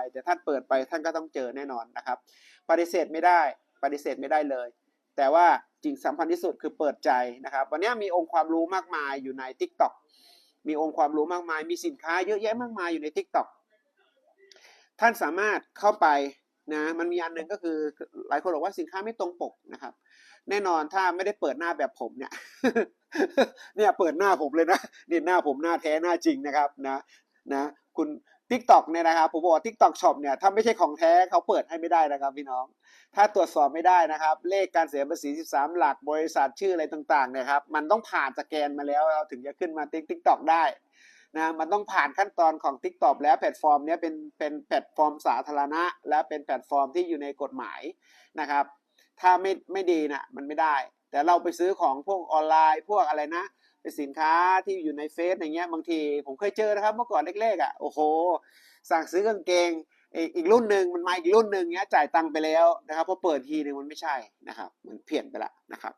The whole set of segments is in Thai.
น์แต่ท่านเปิดไปท่านก็ต้องเจอแน่นอนนะครับ ปฏิเสธไม่ได้ปฏิเสธไม่ได้เลย แต่ว่าจริงสำคัญที่สุดคือเปิดใจนะครับ วันนี้มีองค์ความรู้มากมายอยู่ใน Tik t o อกมีองค์ความรู้มากมาย มีสินค้าเยอะแยะมากมายอยู่ใน Tik t o อกท่านสามารถเข้าไปนะมันมีอันหนึ่งก็คือหลายคนบอกว่าสินค้าไม่ตรงปกนะครับ แน่นอนถ้าไม่ได้เปิดหน้าแบบผมเนี่ยเนี่ยเปิดหน้าผมเลยนะนี่หน้าผมหน้าแท้หน้าจริงนะครับนะนะคุณ Tik t o อกเนี่ยนะครับผมบอกว่า Tik t o อกช็อปเนี่ยถ้าไม่ใช่ของแท้เขาเปิดให้ไม่ได้นะครับพี่น้อง ถ้าตรวจสอบไม่ได้นะครับ เลขการเสียภาษี 13 หลักบริษัทชื่ออะไรต่างๆเนี่ยครับมันต้องผ่านสแกนมาแล้วเราถึงจะขึ้นมาติ๊กติ๊กตอกได้นะมันต้องผ่านขั้นตอนของ t ิ k t o k แล้วแพลตฟอร์มเนี้ยเป็นเป็นแพลตฟอร์มสาธารณะ และเป็นแพลตฟอร์มที่อยู่ในกฎหมายนะครับ ถ้าไม่ไม่ดีนะมันไม่ได้ แต่เราไปซื้อของพวกออนไลน์ พวกอะไรนะเป็นสินค้าที่อยู่ในเฟซอย่างเงี้ยบางทีผมเคยเจอนะครับ เมื่อก่อนเล็กๆอะโอ้โห สั่งซื้อกางเกงอีกรุ่นหนึ่งมันมาอีกรุ่นหนึ่งเนี้ยจ่ายตังค์ไปแล้วนะครับพอเปิดทีหนึ่งมันไม่ใช่นะครับ มันเพี้ยนไปละนะครับ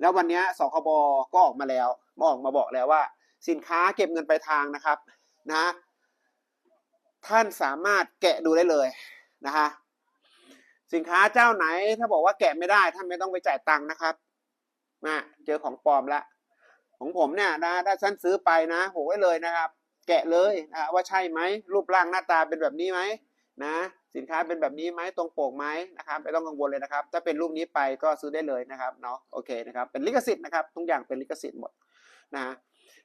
แล้ววันนี้สคบก็ออกมาแล้วออกมาบอกแล้วว่า สินค้าเก็บเงินปลายทางนะครับนะท่านสามารถแกะดูได้เลยนะฮะสินค้าเจ้าไหนถ้าบอกว่าแกะไม่ได้ท่านไม่ต้องไปจ่ายตังค์นะครับ นะเจอของปลอมละของผมเนี่ยนะถ้าท่านซื้อไปนะผมไว้เลยนะครับ แกะเลยนะว่าใช่ไหมรูปร่างหน้าตาเป็นแบบนี้ไหมนะสินค้าเป็นแบบนี้ไหมตรงปกไหมนะครับไม่ต้องกังวลเลยนะครับ ถ้าเป็นรูปนี้ไปก็ซื้อได้เลยนะครับเนาะโอเคนะครับเป็นลิขสิทธิ์นะครับทุกอย่างเป็นลิขสิทธิ์หมดนะ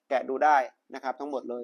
แกะดูได้นะครับทั้งหมดเลย